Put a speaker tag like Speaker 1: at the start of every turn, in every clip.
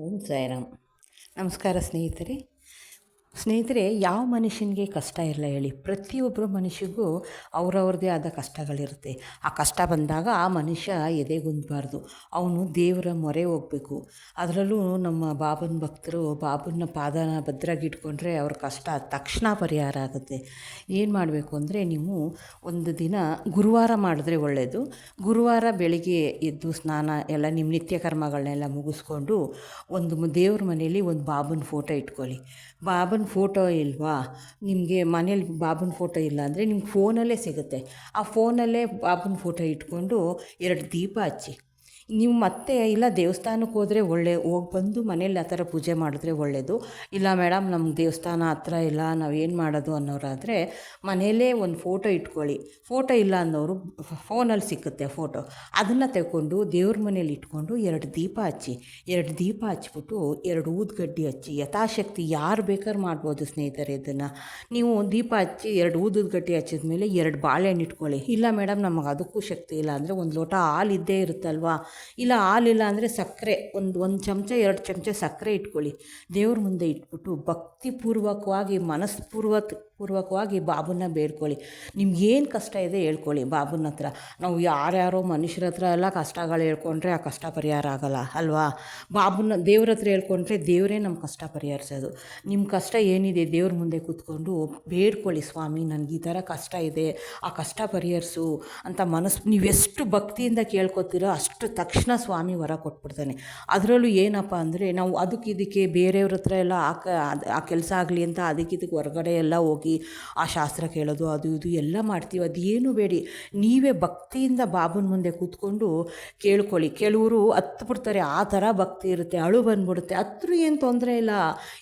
Speaker 1: ಓಂ ಸಾಯಿರಾಮ್. ನಮಸ್ಕಾರ ಸ್ನೇಹಿತರೆ. ಸ್ನೇಹಿತರೆ, ಯಾವ ಮನುಷ್ಯನಿಗೆ ಕಷ್ಟ ಇರಲ್ಲ ಹೇಳಿ. ಪ್ರತಿಯೊಬ್ಬರು ಮನುಷ್ಯಗೂ ಅವರವ್ರದೇ ಆದ ಕಷ್ಟಗಳಿರುತ್ತೆ. ಆ ಕಷ್ಟ ಬಂದಾಗ ಆ ಮನುಷ್ಯ ಎದೆಗುಂದಬಾರ್ದು. ಅವನು ದೇವರ ಮೊರೆ ಹೋಗಬೇಕು. ಅದರಲ್ಲೂ ನಮ್ಮ ಬಾಬನ ಭಕ್ತರು ಬಾಬನ ಪಾದನ ಭದ್ರಾಗಿ ಇಟ್ಕೊಂಡ್ರೆ ಅವ್ರ ಕಷ್ಟ ತಕ್ಷಣ ಪರಿಹಾರ ಆಗುತ್ತೆ. ಏನು ಮಾಡಬೇಕು ಅಂದರೆ, ನೀವು ಒಂದು ದಿನ ಗುರುವಾರ ಮಾಡಿದ್ರೆ ಒಳ್ಳೆಯದು ಗುರುವಾರ ಬೆಳಿಗ್ಗೆ ಎದ್ದು ಸ್ನಾನ ಎಲ್ಲ, ನಿಮ್ಮ ನಿತ್ಯ ಕರ್ಮಗಳನ್ನೆಲ್ಲ ಮುಗಿಸ್ಕೊಂಡು ಒಂದು ದೇವ್ರ ಮನೆಯಲ್ಲಿ ಒಂದು ಬಾಬನ ಫೋಟೋ ಇಟ್ಕೊಳ್ಳಿ. ಬಾಬನ ಫೋಟೋ ಇಲ್ವಾ? ನಿಮಗೆ ಮನೇಲಿ ಬಾಬನ ಫೋಟೋ ಇಲ್ಲ ಅಂದರೆ ನಿಮ್ಗೆ ಫೋನಲ್ಲೇ ಸಿಗುತ್ತೆ. ಆ ಫೋನಲ್ಲೇ ಬಾಬನ ಫೋಟೋ ಇಟ್ಕೊಂಡು ಎರಡು ದೀಪ ಹಚ್ಚಿ. ನೀವು ಮತ್ತೆ ಇಲ್ಲ ದೇವಸ್ಥಾನಕ್ಕೆ ಹೋದರೆ ಒಳ್ಳೆ, ಹೋಗಿ ಬಂದು ಮನೇಲಿ ಆ ಥರ ಪೂಜೆ ಮಾಡಿದ್ರೆ ಒಳ್ಳೆಯದು ಇಲ್ಲ ಮೇಡಮ್ ನಮ್ಗೆ ದೇವಸ್ಥಾನ ಹತ್ರ ಇಲ್ಲ, ನಾವು ಏನು ಮಾಡೋದು ಅನ್ನೋರಾದರೆ ಮನೆಯಲ್ಲೇ ಒಂದು ಫೋಟೋ ಇಟ್ಕೊಳ್ಳಿ. ಫೋಟೋ ಇಲ್ಲ ಅನ್ನೋರು ಫೋನಲ್ಲಿ ಸಿಕ್ಕುತ್ತೆ ಫೋಟೋ ಅದನ್ನು ತಗೊಂಡು ದೇವ್ರ ಮನೇಲಿ ಇಟ್ಕೊಂಡು ಎರಡು ದೀಪ ಹಚ್ಚಿ, ಎರಡು ದೀಪ ಹಚ್ಬಿಟ್ಟು ಎರಡು ಊದ್ಗಡ್ಡಿ ಹಚ್ಚಿ, ಯಥಾಶಕ್ತಿ ಯಾರು ಬೇಕಾದ್ರೂ ಮಾಡ್ಬೋದು ಸ್ನೇಹಿತರೆ ಇದನ್ನು. ನೀವು ದೀಪ ಹಚ್ಚಿ ಎರಡು ಊದದ ಹಚ್ಚಿದ ಮೇಲೆ ಎರಡು ಬಾಳೆಹಣ್ಣು ಇಟ್ಕೊಳ್ಳಿ. ಇಲ್ಲ ಮೇಡಮ್, ನಮಗೆ ಅದಕ್ಕೂ ಶಕ್ತಿ ಇಲ್ಲ ಅಂದರೆ ಒಂದು ಲೋಟ ಹಾಲು ಇದ್ದೇ ಇರುತ್ತಲ್ವಾ? ಇಲ್ಲ ಹಾಲಿಲ್ಲ ಅಂದರೆ ಸಕ್ಕರೆ, ಒಂದು ಒಂದು ಚಮಚ, ಎರಡು ಚಮಚ ಸಕ್ಕರೆ ಇಟ್ಕೊಳ್ಳಿ. ದೇವ್ರ ಮುಂದೆ ಇಟ್ಬಿಟ್ಟು ಭಕ್ತಿಪೂರ್ವಕವಾಗಿ ಮನಸ್ಪೂರ್ವಕ ಪೂರ್ವಕವಾಗಿ ಬಾಬುನ ಬೇಡ್ಕೊಳ್ಳಿ. ನಿಮ್ಗೇನು ಕಷ್ಟ ಇದೆ ಹೇಳ್ಕೊಳ್ಳಿ ಬಾಬುನ ಹತ್ರ. ನಾವು ಯಾರ್ಯಾರೋ ಮನುಷ್ಯರ ಹತ್ರ ಎಲ್ಲ ಕಷ್ಟಗಳು ಹೇಳ್ಕೊಂಡ್ರೆ ಆ ಕಷ್ಟ ಪರಿಹಾರ ಆಗೋಲ್ಲ, ಅಲ್ವಾ? ಬಾಬುನ ದೇವ್ರ ಹತ್ರ ಹೇಳ್ಕೊಂಡ್ರೆ ದೇವರೇ ನಮ್ಮ ಕಷ್ಟ ಪರಿಹರಿಸೋದು. ನಿಮ್ಮ ಕಷ್ಟ ಏನಿದೆ ದೇವ್ರ ಮುಂದೆ ಕೂತ್ಕೊಂಡು ಬೇಡ್ಕೊಳ್ಳಿ ಸ್ವಾಮಿ, ನನಗೆ ಈ ಥರ ಕಷ್ಟ ಇದೆ, ಆ ಕಷ್ಟ ಪರಿಹರಿಸು ಅಂತ ಮನಸ್ಸು, ನೀವೆಷ್ಟು ಭಕ್ತಿಯಿಂದ ಕೇಳ್ಕೊತೀರೋ ಅಷ್ಟು ತಕ್ಷಣ ಸ್ವಾಮಿ ವರ ಕೊಟ್ಬಿಡ್ತಾನೆ. ಅದರಲ್ಲೂ ಏನಪ್ಪ ಅಂದರೆ ನಾವು ಅದಕ್ಕೆ ಇದಕ್ಕೆ ಬೇರೆಯವ್ರ ಹತ್ರ ಎಲ್ಲ ಆಕ ಆ ಕೆಲಸ ಆಗಲಿ ಅಂತ ಅದಕ್ಕೆ ಇದಕ್ಕೆ ಹೊರಗಡೆ ಎಲ್ಲ ಹೋಗಿ ಆ ಶಾಸ್ತ್ರ ಕೇಳೋದು, ಅದು ಇದು ಎಲ್ಲ ಮಾಡ್ತೀವಿ. ಅದೇನು ಬೇಡಿ. ನೀವೇ ಭಕ್ತಿಯಿಂದ ಬಾಬನ ಮುಂದೆ ಕೂತ್ಕೊಂಡು ಕೇಳ್ಕೊಳ್ಳಿ. ಕೆಲವರು ಹತ್ತು ಬಿಡ್ತಾರೆ ಆ ಥರ ಭಕ್ತಿ ಇರುತ್ತೆ. ಅಳು ಬಂದ್ಬಿಡುತ್ತೆ. ಹತ್ರ ಏನು ತೊಂದರೆ ಇಲ್ಲ.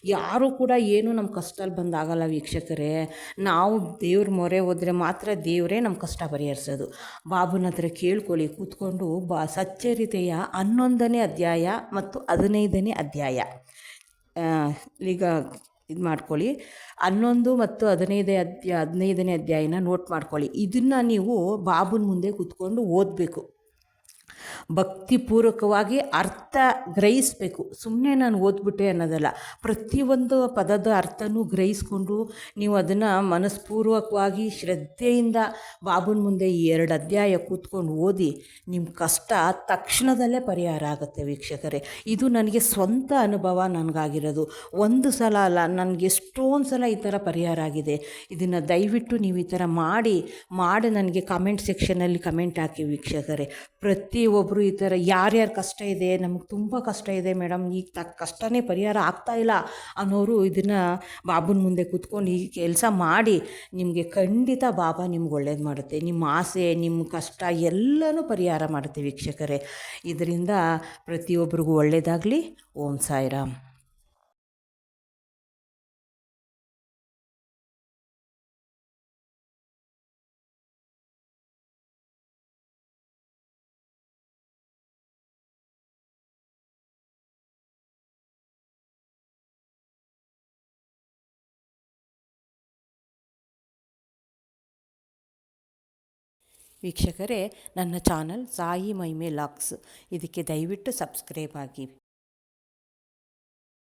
Speaker 1: ಯಾರೂ ಕೂಡ ಏನು ನಮ್ಮ ಕಷ್ಟಲ್ಲಿ ಬಂದಾಗಲ್ಲ ವೀಕ್ಷಕರೇ. ನಾವು ದೇವ್ರ ಮೊರೆ ಹೋದರೆ ಮಾತ್ರ ದೇವರೇ ನಮ್ಮ ಕಷ್ಟ ಪರಿಹರಿಸೋದು. ಬಾಬನ ಹತ್ರ ಕೇಳ್ಕೊಳ್ಳಿ. ಕೂತ್ಕೊಂಡು ಬಾ ಸಚ್ಚರಿತೆಯ ಹನ್ನೊಂದನೇ ಅಧ್ಯಾಯ ಮತ್ತು ಹದಿನೈದನೇ ಅಧ್ಯಾಯ. ಈಗ ಇದು ಮಾಡ್ಕೊಳ್ಳಿ. ಹನ್ನೊಂದು ಮತ್ತು ಹದಿನೈದೇ ಅಧ್ಯಾಯ ಹದಿನೈದನೇ ಅಧ್ಯಾಯನ ನೋಟ್ ಮಾಡ್ಕೊಳ್ಳಿ. ಇದನ್ನು ನೀವು ಬಾಬುನ ಮುಂದೆ ಕೂತ್ಕೊಂಡು ಓದಬೇಕು. ಭಕ್ತಿಪೂರ್ವಕವಾಗಿ ಅರ್ಥ ಗ್ರಹಿಸಬೇಕು. ಸುಮ್ಮನೆ ನಾನು ಓದ್ಬಿಟ್ಟೆ ಅನ್ನೋದಲ್ಲ. ಪ್ರತಿಯೊಂದು ಪದದ ಅರ್ಥನೂ ಗ್ರಹಿಸ್ಕೊಂಡು ನೀವು ಅದನ್ನು ಮನಸ್ಪೂರ್ವಕವಾಗಿ ಶ್ರದ್ಧೆಯಿಂದ ಬಾಬುನ ಮುಂದೆ ಈ ಎರಡು ಅಧ್ಯಾಯ ಕೂತ್ಕೊಂಡು ಓದಿ ನಿಮ್ಮ ಕಷ್ಟ ತಕ್ಷಣದಲ್ಲೇ ಪರಿಹಾರ ಆಗುತ್ತೆ ವೀಕ್ಷಕರೇ. ಇದು ನನಗೆ ಸ್ವಂತ ಅನುಭವ ನನಗಾಗಿರೋದು. ಒಂದು ಸಲ ಅಲ್ಲ, ನನಗೆ ಎಷ್ಟೊಂದು ಸಲ ಈ ಥರ ಪರಿಹಾರ ಆಗಿದೆ. ಇದನ್ನು ದಯವಿಟ್ಟು ನೀವು ಈ ಥರ ಮಾಡಿ ಮಾಡಿ ನನಗೆ ಕಮೆಂಟ್ ಸೆಕ್ಷನಲ್ಲಿ ಕಮೆಂಟ್ ಹಾಕಿ ವೀಕ್ಷಕರೇ. ಪ್ರತಿಯೊಬ್ಬರು ಈ ಥರ ಯಾರ್ಯಾರು ಕಷ್ಟ ಇದೆ, ನಮಗೆ ತುಂಬ ಕಷ್ಟ ಇದೆ ಮೇಡಮ್, ಈಗ ತ ಕಷ್ಟನೇ ಪರಿಹಾರ ಆಗ್ತಾ ಇಲ್ಲ ಅನ್ನೋರು ಇದನ್ನು ಬಾಬುನ ಮುಂದೆ ಕೂತ್ಕೊಂಡು ಈ ಕೆಲಸ ಮಾಡಿ, ನಿಮಗೆ ಖಂಡಿತ ಬಾಬಾ ನಿಮ್ಗೆ ಒಳ್ಳೇದು ಮಾಡುತ್ತೆ. ನಿಮ್ಮ ಆಸೆ ನಿಮ್ಮ ಕಷ್ಟ ಎಲ್ಲನೂ ಪರಿಹಾರ ಮಾಡುತ್ತೆ ವೀಕ್ಷಕರೇ. ಇದರಿಂದ ಪ್ರತಿಯೊಬ್ಬರಿಗೂ ಒಳ್ಳೆಯದಾಗಲಿ ಓಂ ಸಾಯಿರಾಮ್. ವೀಕ್ಷಕರೇ ನನ್ನ ಚಾನಲ್ ಸಾಯಿ ಮೈಮೆ ಲಾಕ್ಸ್. ಇದಕ್ಕೆ ದಯವಿಟ್ಟು ಸಬ್ಸ್ಕ್ರೈಬ್ ಆಗಿ.